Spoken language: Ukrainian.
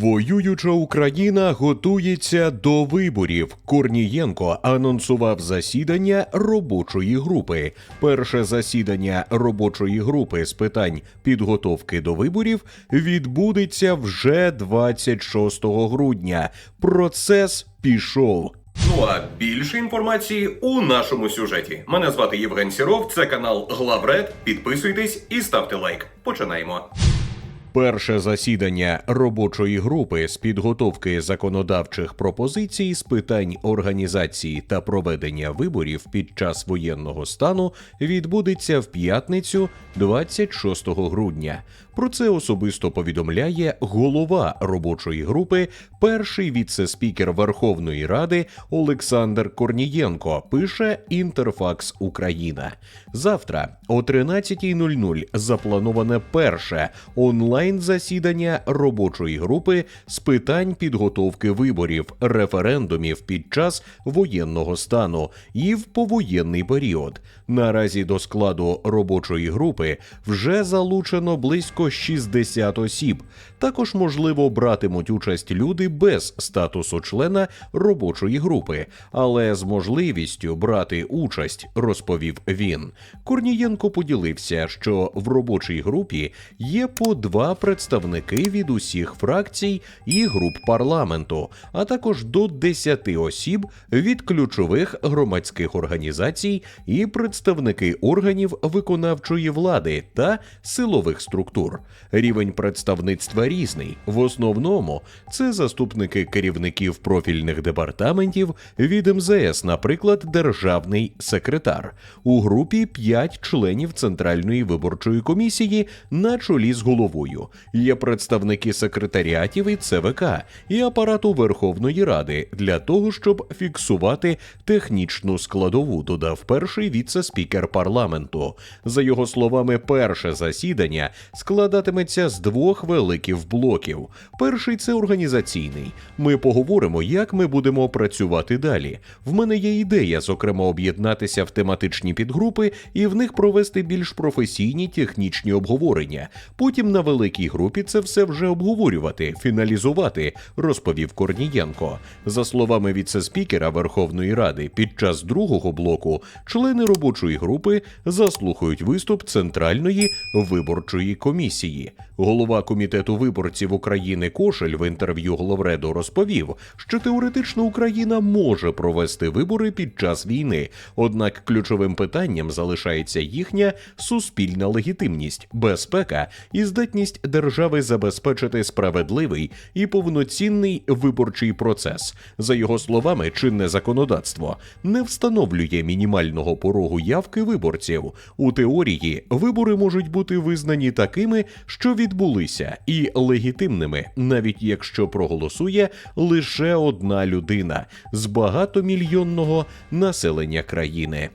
Воююча Україна готується до виборів. Корнієнко анонсував засідання робочої групи. Перше засідання робочої групи з питань підготовки до виборів відбудеться вже 26 грудня. Процес пішов. Ну а більше інформації у нашому сюжеті. Мене звати Євген Сіров, це канал Главред. Підписуйтесь і ставте лайк. Починаємо. Перше засідання робочої групи з підготовки законодавчих пропозицій з питань організації та проведення виборів під час воєнного стану відбудеться в п'ятницю, 26 грудня. Про це особисто повідомляє голова робочої групи, перший віце-спікер Верховної Ради Олександр Корнієнко. Пише Інтерфакс Україна. Завтра о 13.00 заплановане перше онлайн засідання робочої групи з питань підготовки виборів, референдумів під час воєнного стану і в повоєнний період. Наразі до складу робочої групи вже залучено близько 60 осіб. Також можливо братимуть участь люди без статусу члена робочої групи, але з можливістю брати участь, розповів він. Корнієнко поділився, що в робочій групі є по два представники від усіх фракцій і груп парламенту, а також до 10 осіб від ключових громадських організацій і представники органів виконавчої влади та силових структур. Рівень представництва різний. В основному це заступники керівників профільних департаментів від МЗС, наприклад, державний секретар. У групі 5 членів Центральної виборчої комісії на чолі з головою. Є представники секретаріатів і ЦВК і апарату Верховної Ради для того, щоб фіксувати технічну складову, додав перший віце-спікер парламенту. За його словами, перше засідання складатиметься з двох великих блоків. Перший це організаційний. Ми поговоримо, як ми будемо працювати далі. В мене є ідея, зокрема, об'єднатися в тематичні підгрупи і в них провести більш професійні технічні обговорення. Потім на великій групі це все вже обговорювати, фіналізувати, розповів Корнієнко. За словами віце-спікера Верховної Ради, під час другого блоку члени робочої групи заслухають виступ Центральної виборчої комісії. Голова комітету виборців України Кошель в інтерв'ю Головреду розповів, що теоретично Україна може провести вибори під час війни, однак ключовим питанням залишається їхня суспільна легітимність, безпека і здатність держави забезпечити справедливий і повноцінний виборчий процес. За його словами, чинне законодавство не встановлює мінімального порогу явки виборців. У теорії вибори можуть бути визнані такими, що відбулися, і легітимними, навіть якщо проголосує лише одна людина з багатомільйонного населення країни.